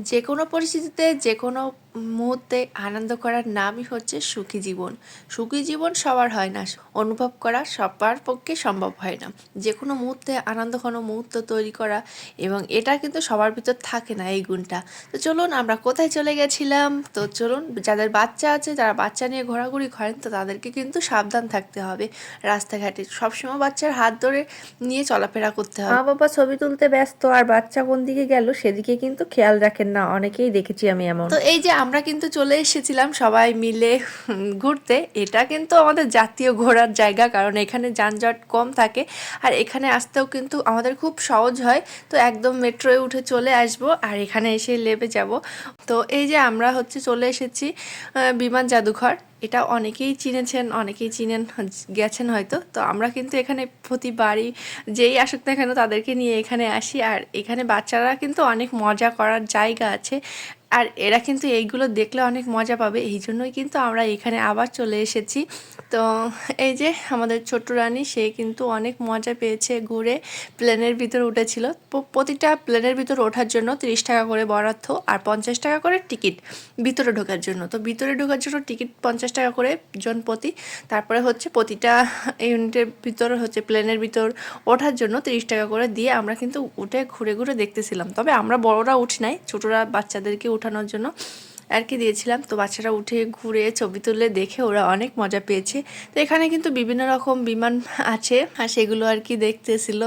যে কোনো পরিস্থিতিতে যে কোনো মুহূর্তে আনন্দ করার নামই হচ্ছে সুখী জীবন। সুখী জীবন সবার হয় না অনুভব করা সবার পক্ষে সম্ভব হয় না। যে কোনো মুহূর্তে আনন্দ কোনো মুহূর্ত তৈরি করা এবং এটা কিন্তু সবার ভিতর থাকে না এই গুণটা। তো চলুন আমরা কোথায় চলে গেছিলাম? তো চলুন যাদের বাচ্চা আছে যারা বাচ্চা নিয়ে ঘোরাঘুরি করেন তো তাদেরকে কিন্তু সাবধান থাকতে হবে রাস্তাঘাটে। সবসময় বাচ্চার হাত ধরে নিয়ে চলাফেরা করতে হবে। মা বাবা ছবি তুলতে ব্যস্ত আর বাচ্চা কোন দিকে গেল সেদিকে কিন্তু খেয়াল রাখেন না অনেকেই দেখেছি আমি এমন। তো এই যে আমরা কিন্তু চলে এসেছিলাম সবাই মিলে ঘুরতে। এটা কিন্তু আমাদের জাতীয় ঘোরার জায়গা, কারণ এখানে যানজট কম থাকে আর এখানে আসতেও কিন্তু আমাদের খুব সহজ হয়। তো একদম মেট্রোয় উঠে চলে আসব আর এখানে এসে লেবে যাব। তো এই যে আমরা হচ্ছে চলে এসেছি বিমান জাদুঘর। এটা অনেকেই চিনেছেন, অনেকেই চিনেন, গেছেন হয়তো। তো আমরা কিন্তু এখানে প্রতিবারই যেই আসুক না কেন তাদেরকে নিয়ে এখানে আসি। আর এখানে বাচ্চারা কিন্তু অনেক মজা করার জায়গা আছে। আর এরা কিন্তু এইগুলো দেখলে অনেক মজা পাবে। এই জন্যই কিন্তু আমরা এখানে আবার চলে এসেছি। তো এই যে আমাদের ছোট্ট রানী, সে কিন্তু অনেক মজা পেয়েছে ঘুরে। প্লেনের ভিতর উঠেছিল। প্রতিটা প্লেনের ভিতর ওঠার জন্য তিরিশ টাকা করে বরাদ্দ আর পঞ্চাশ টাকা করে টিকিট ভিতরে ঢোকার জন্য। তো ভিতরে ঢোকার জন্য টিকিট পঞ্চাশ টাকা করে জন প্রতি। তারপরে হচ্ছে প্রতিটা ইউনিটের ভিতর হচ্ছে প্লেনের ভিতর ওঠার জন্য তিরিশ টাকা করে দিয়ে আমরা কিন্তু উঠে ঘুরে ঘুরে দেখতেছিলাম। তবে আমরা বড়রা উঠি নাই, ছোটরা বাচ্চাদেরকে উঠানোর জন্য। আর কি দিয়েছিলাম। তো বাচ্চারা উঠে, ঘুরে ছবি তুলে দেখে ওরা অনেক মজা পেয়েছে। তো এখানে কিন্তু বিভিন্ন রকম বিমান আছে, আর সেগুলো আর কি দেখতেছিল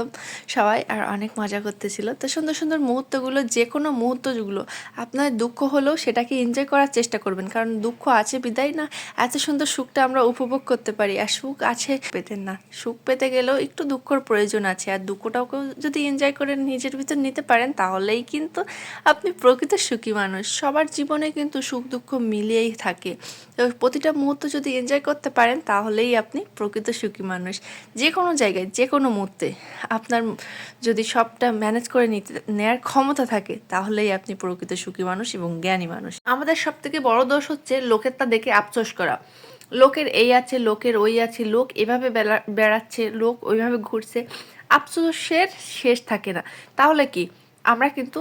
সবাই, আর অনেক মজা করতেছিল। তো সুন্দর সুন্দর মুহূর্তগুলো যে কোনো মুহূর্তগুলো, আপনার দুঃখ হলেও সেটাকে এনজয় করার চেষ্টা করবেন। কারণ দুঃখ আছে বিদায় না, এত সুন্দর সুখটা আমরা উপভোগ করতে পারি, আর সুখ আছে পেতেন না। সুখ পেতে গেলেও একটু দুঃখর প্রয়োজন আছে, আর দুঃখটাকেও যদি এনজয় করে নিজের ভিতর নিতে পারেন, তাহলেই কিন্তু আপনি প্রকৃত সুখী মানুষ। সবার জীবনে কিন্তু সুখ দুঃখ মিলিয়েই থাকে। প্রতিটা মুহূর্ত যদি এনজয় করতে পারেন, তাহলেই আপনি প্রকৃত সুখী মানুষ। যে কোনো জায়গায় যে কোনো মুহূর্তে আপনার যদি সবটা ম্যানেজ করে নিতে, নেয়ার ক্ষমতা থাকে, তাহলেই আপনি প্রকৃত সুখী মানুষ এবং জ্ঞানী মানুষ। আমাদের সব থেকে বড় দোষ হচ্ছে লোকের তা দেখে আফসোস করা। লোকের এই আছে, লোকের ওই আছে, লোক এভাবে বেড়া- বেড়াচ্ছে, লোক ওইভাবে ঘুরছে। আফসোসের শেষ থাকে না। তাহলে কি? আমরা কিন্তু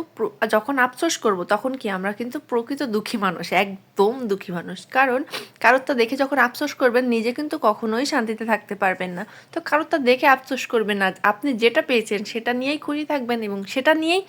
যখন আফসোস করব, তখন কি আমরা কিন্তু প্রকৃত দুঃখী মানুষ, একদম দুঃখী মানুষ। কারণ কারোরটা দেখে যখন আফসোস করবেন, নিজে কিন্তু কখনোই শান্তিতে থাকতে পারবেন না। তো কারোরটা দেখে আফসোস করবেন না, আপনি যেটা পেয়েছেন সেটা নিয়েই খুশি থাকবেন এবং সেটা নিয়েই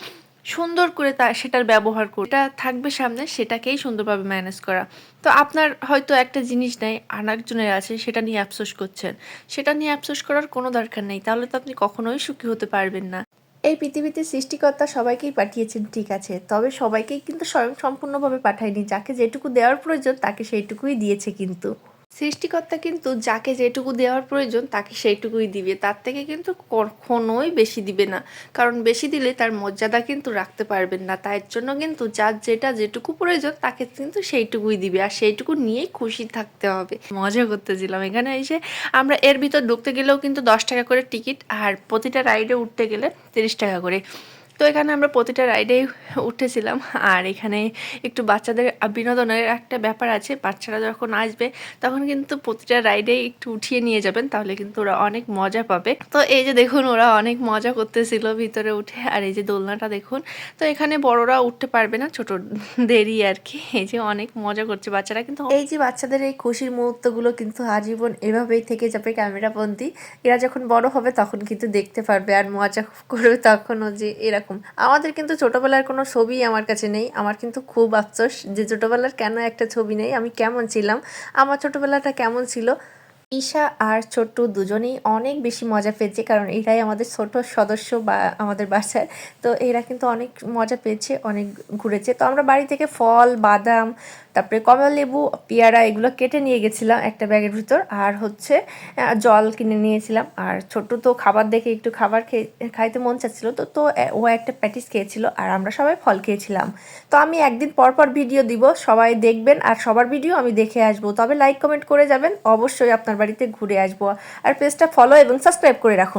সুন্দর করে তা সেটার ব্যবহার করে এটা থাকবে সামনে, সেটাকেই সুন্দরভাবে ম্যানেজ করা। তো আপনার হয়তো একটা জিনিস নেই, আরেকজনের আছে, সেটা নিয়ে আফসোস করছেন। সেটা নিয়ে আফসোস করার কোনো দরকার নেই। তাহলে তো আপনি কখনোই সুখী হতে পারবেন না। এই পৃথিবীতে সৃষ্টিকর্তা সবাইকেই পাঠিয়েছেন, ঠিক আছে। তবে সবাইকেই কিন্তু স্বয়ং সম্পূর্ণভাবে পাঠায়নি। যাকে যেটুকু দেওয়ার প্রয়োজন, তাকে সেইটুকুই দিয়েছে কিন্তু। সৃষ্টিকর্তা কিন্তু যাকে যেটুকু দেওয়ার প্রয়োজন, তাকে সেইটুকুই দিবে। তার থেকে কিন্তু কখনোই বেশি দিবে না। কারণ বেশি দিলে তার মর্যাদা কিন্তু রাখতে পারবেন না। তাই জন্য কিন্তু যার যেটা যেটুকু প্রয়োজন, তাকে কিন্তু সেইটুকুই দিবে। আর সেইটুকু নিয়েই খুশি থাকতে হবে। মজা করতেছিলাম। এখানে এসে আমরা এর ভিতর ঢুকতে গেলেও কিন্তু দশ টাকা করে টিকিট আর প্রতিটা রাইডে উঠতে গেলে তিরিশ টাকা করে। তো এখানে আমরা প্রতিটা রাইডেই উঠেছিলাম। আর এখানে একটু বাচ্চাদের বিনোদনের একটা ব্যাপার আছে, বাচ্চারা যখন আসবে তখন কিন্তু প্রতিটা রাইডেই একটু উঠিয়ে নিয়ে যাবেন, তাহলে কিন্তু ওরা অনেক মজা পাবে। তো এই যে দেখুন, ওরা অনেক মজা করতেছিল ভিতরে উঠে। আর এই যে দোলনাটা দেখুন, তো এখানে বড়রা উঠতে পারবে না ছোট দেরি আর কি। এই যে অনেক মজা করছে বাচ্চারা কিন্তু এই যে বাচ্চাদের এই খুশির মুহূর্তগুলো কিন্তু আজীবন এভাবেই থেকে যাবে ক্যামেরাবন্দি। এরা যখন বড় হবে তখন কিন্তু দেখতে পারবে, আর মজা করবে তখনও যে এরকম। আমাদের কিন্তু ছোটোবেলার কোনো ছবি আমার কাছে নেই। আমার কিন্তু খুব আফসোস যে ছোটোবেলার কেন একটা ছবি নেই, আমি কেমন ছিলাম, আমার ছোটোবেলাটা কেমন ছিল। ঈশা আর ছোট্টু দুজনেই অনেক বেশি মজা পেয়েছে, কারণ এরাই আমাদের ছোট সদস্য বা আমাদের বাসায় তো এরা কিন্তু অনেক মজা পেয়েছে, অনেক ঘুরেছে। তো আমরা বাড়ি থেকে ফল, বাদাম, তারপরে কমলা লেবু, পেয়ারা এগুলো কেটে নিয়ে গেছিলাম একটা ব্যাগের ভিতর। আর হচ্ছে জল কিনে নিয়েছিলাম। আর ছোট্ট তো খাবার দেখে একটু খাবার খেয়ে, খাইতে মন চাচ্ছিলো। তো তো ও একটা প্যাটিস খেয়েছিল আর আমরা সবাই ফল খেয়েছিলাম। তো আমি একদিন পর পর ভিডিও দিব, সবাই দেখবেন। আর সবার ভিডিও আমি দেখে আসব। তবে লাইক কমেন্ট করে যাবেন। অবশ্যই আপনার বাড়িতে ঘুরে আসব। আর পেজটা ফলো এবং সাবস্ক্রাইব করে রাখুন।